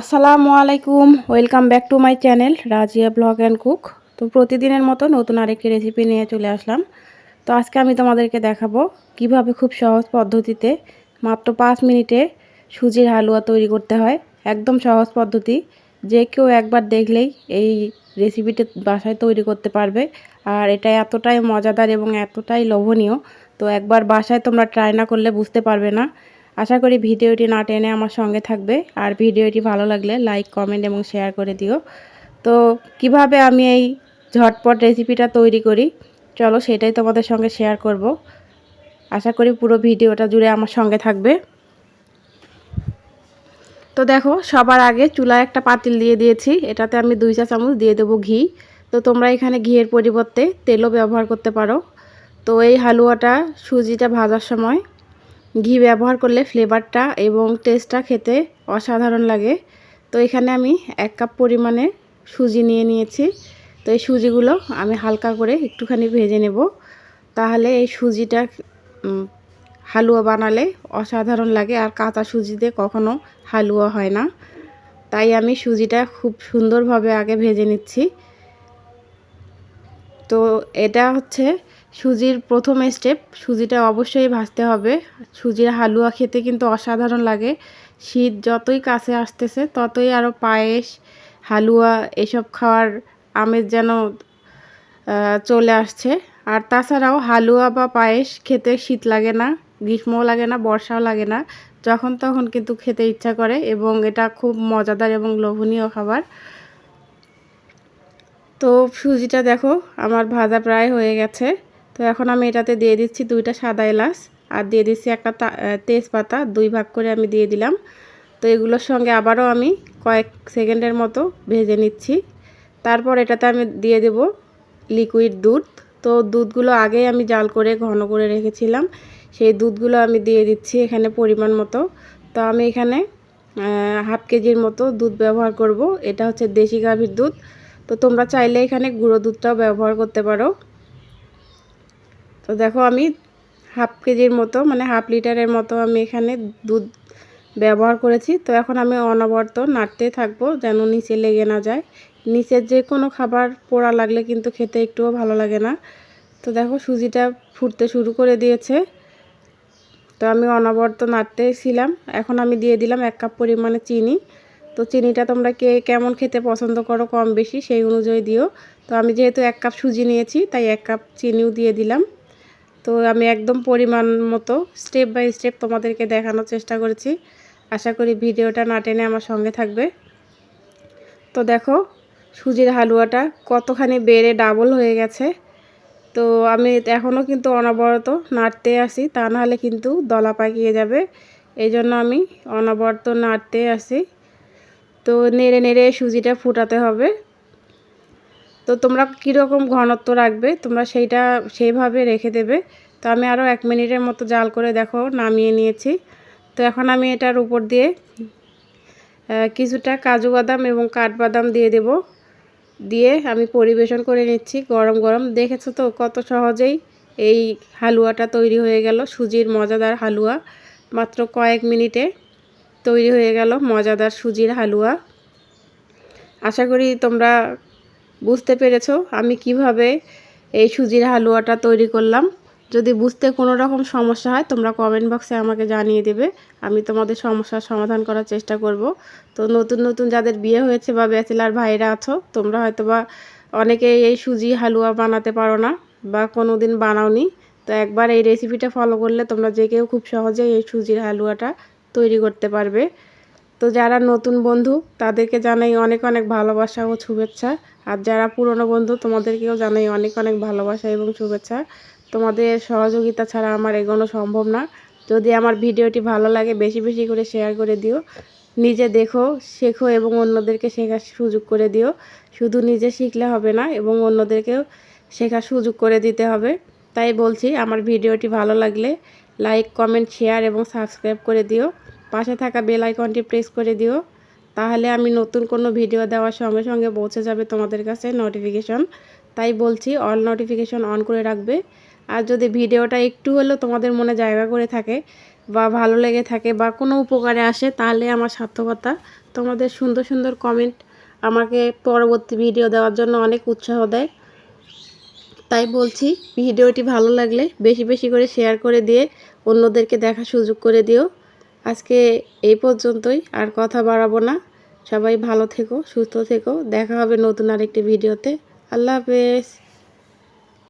আসসালামু আলাইকুম, welcome back to my channel Razia blog and cook. তো প্রতিদিনের মতো নতুন আরেকটি রেসিপি নিয়ে চলে আসলাম। তো আজকে আমি তোমাদেরকে দেখাবো কীভাবে খুব সহজ পদ্ধতিতে মাত্র পাঁচ মিনিটে সুজির হালুয়া তৈরি করতে হয়। একদম সহজ পদ্ধতি, যে কেউ একবার দেখলেই এই রেসিপিটা বাসায় তৈরি করতে পারবে। আর এটা এতটাই মজাদার এবং এতটাই লোভনীয়, তো একবার বাসায় তোমরা ট্রাই না করলে বুঝতে পারবে না। আশা করি ভিডিওটি না টেনে আমার সঙ্গে থাকবে। আর ভিডিওটি ভালো লাগলে লাইক, কমেন্ট এবং শেয়ার করে দিও। তো কীভাবে আমি এই ঝটপট রেসিপিটা তৈরি করি, চলো সেটাই তোমাদের সঙ্গে শেয়ার করব। আশা করি পুরো ভিডিওটা জুড়ে আমার সঙ্গে থাকবে। তো দেখো, সবার আগে চুলায় একটা পাতিল দিয়ে দিয়েছি। এটাতে আমি দুই চা চামচ দিয়ে দেবো ঘি। তো তোমরা এখানে ঘিয়ের পরিবর্তে তেলও ব্যবহার করতে পারো। তো এই হালুয়াটা সুজিটা ভাজার সময় ঘি ব্যবহার করলে ফ্লেভারটা এবং টেস্টটা খেতে অসাধারণ লাগে। তো এখানে আমি এক কাপ পরিমাণে সুজি নিয়ে নিয়েছি। তো এই সুজিগুলো আমি হালকা করে একটুখানি ভেজে নেব। তাহলে এই সুজিটা হালুয়া বানালে অসাধারণ লাগে। আর কাঁচা সুজিতে কখনো হালুয়া হয় না। তাই আমি সুজিটা খুব সুন্দরভাবে আগে ভেজে নিচ্ছি। তো এটা হচ্ছে সুজির প্রথম স্টেপ সুজিটা অবশ্যই ভাজতে হবে। সুজির হালুয়া খেতে কিন্তু অসাধারণ লাগে। শীত যতই কাছে আসতেছে, ততই আরও পায়েস, হালুয়া এসব খাওয়ার আমেজ যেন চলে আসছে। আর তাছাড়াও হালুয়া বা পায়েস খেতে শীত লাগে না, গ্রীষ্মও লাগে না, বর্ষাও লাগে না। যখন তখন কিন্তু খেতে ইচ্ছা করে এবং এটা খুব মজাদার এবং লোভনীয় খাবার। তো সুজিটা দেখো, আমার ভাজা প্রায় হয়ে গেছে। তো এখন আমি এটাতে দিয়ে দিচ্ছি দুইটা সাদা এলাচ আর দিয়ে দিচ্ছি একটা তেজপাতা, দুই ভাগ করে আমি দিয়ে দিলাম। তো এগুলোর সঙ্গে আবারও আমি কয়েক সেকেন্ডের মতো ভেজে নিচ্ছি। তারপর এটাতে আমি দিয়ে দেব লিকুইড দুধ। তো দুধগুলো আগেই আমি জাল করে ঘন করে রেখেছিলাম। সেই দুধগুলো আমি দিয়ে দিচ্ছি এখানে পরিমাণ মতো। তো আমি এখানে হাফ কেজির মতো দুধ ব্যবহার করব। এটা হচ্ছে দেশি গাভীর দুধ। তো তোমরা চাইলে এখানে গুঁড়ো দুধটাও ব্যবহার করতে পারো। তো দেখো আমি হাফ কেজির মতো মানে হাফ লিটারের মতো আমি এখানে দুধ ব্যবহার করেছি। তো এখন আমি অনবরত নাড়তে থাকব যেন নিচে লেগে না যায়। নিচের যে কোনো খাবার পোড়া লাগলে কিন্তু খেতে একটুও ভালো লাগে না। তো দেখো সুজিটা ফুটতে শুরু করে দিয়েছে। তো আমি অনবরত নাড়তেছিলাম। এখন আমি দিয়ে দিলাম এক কাপ পরিমাণে চিনি। তো চিনিটা তোমরা কে কেমন খেতে পছন্দ করো কম বেশি সেই অনুযায়ী দিও। তো আমি যেহেতু এক কাপ সুজি নিয়েছি, তাই এক কাপ চিনিও দিয়ে দিলাম। তো আমি একদম পরিমাণ মতো স্টেপ বাই স্টেপ তোমাদেরকে দেখানোর চেষ্টা করেছি। আশা করি ভিডিওটা না টেনে আমার সঙ্গে থাকবে। তো দেখো, সুজির হালুয়াটা কতখানি বেড়ে ডাবল হয়ে গেছে। তো আমি এখনও কিন্তু অনবরত নাড়তে আসি, তা নাহলে কিন্তু দলা পাকিয়ে যাবে। এই জন্য আমি অনবরত নাড়তে আসি। তো নেড়ে নেড়ে সুজিটা ফুটাতে হবে। তো তোমরা কীরকম ঘনত্ব রাখবে, তোমরা সেইটা সেইভাবে রেখে দেবে। তো আমি আরও এক মিনিটের মতো জাল করে দেখো, নামিয়ে নিয়েছি। তো এখন আমি এটার উপর দিয়ে কিছুটা কাজু বাদাম এবং কাঠবাদাম দিয়ে দেব। দিয়ে আমি পরিবেশন করে নিচ্ছি গরম গরম। দেখেছ তো কত সহজেই এই হালুয়াটা তৈরি হয়ে গেল, সুজির মজাদার হালুয়া। মাত্র কয়েক মিনিটে তৈরি হয়ে গেল মজাদার সুজির হালুয়া। আশা করি তোমরা বুঝতে পেরেছ? আমি কীভাবে এই সুজির হালুয়াটা তৈরি করলাম? যদি বুঝতে কোনো রকম সমস্যা হয়, তোমরা কমেন্ট বক্সে আমাকে জানিয়ে দেবে। আমি তোমাদের সমস্যার সমাধান করার চেষ্টা করব। তো নতুন নতুন যাদের বিয়ে হয়েছে বা ব্যাচেলার ভাইরা আছো, তোমরা হয়তো বা অনেকে এই সুজি হালুয়া বানাতে পারো না বা কোনো দিন বানাওনি। তো একবার এই রেসিপিটা ফলো করলে তোমরা যে কেউ খুব সহজেই এই সুজির হালুয়াটা তৈরি করতে পারবে। তো যারা নতুন বন্ধু, তাদেরকে জানাই অনেক অনেক ভালোবাসা ও শুভেচ্ছা। আর যারা পুরনো বন্ধু, তোমাদেরকেও জানাই অনেক অনেক ভালোবাসা এবং শুভেচ্ছা। তোমাদের সহযোগিতা ছাড়া আমার এগোনো সম্ভব না। যদি আমার ভিডিওটি ভালো লাগে, বেশি বেশি করে শেয়ার করে দিও। নিজে দেখো, শেখো এবং অন্যদেরকে শেখার সুযোগ করে দিও। শুধু নিজে শিখলে হবে না, এবং অন্যদেরকেও শেখার সুযোগ করে দিতে হবে। তাই বলছি, আমার ভিডিওটি ভালো লাগলে লাইক কমেন্ট শেয়ার এবং সাবস্ক্রাইব করে দিও। পাশে থাকা বেল আইকনটি প্রেস করে দিও। তাহলে আমি নতুন কোনো ভিডিও দেওয়ার সঙ্গে সঙ্গে পৌঁছে যাবে তোমাদের কাছে নোটিফিকেশন তাই বলছি অল নোটিফিকেশন অন করে রাখবে। আর যদি ভিডিওটা একটু হলেও তোমাদের মনে জায়গা করে থাকে বা ভালো লেগে থাকে বা কোনো উপকারে আসে, তাহলে আমার সার্থকতা তোমাদের সুন্দর সুন্দর কমেন্ট আমাকে পরবর্তী ভিডিও দেওয়ার জন্য অনেক উৎসাহ দেয়। তাই বলছি ভিডিওটি ভালো লাগলে বেশি বেশি করে শেয়ার করে দিয়ে অন্যদেরকে দেখা সুযোগ করে দিও। আজকে এই পর্যন্তই, আর কথা বাড়াবো না। সবাই ভালো থেকো, সুস্থ থেকো। দেখা হবে নতুন আরেকটি ভিডিওতে। আল্লাহ হাফেজ।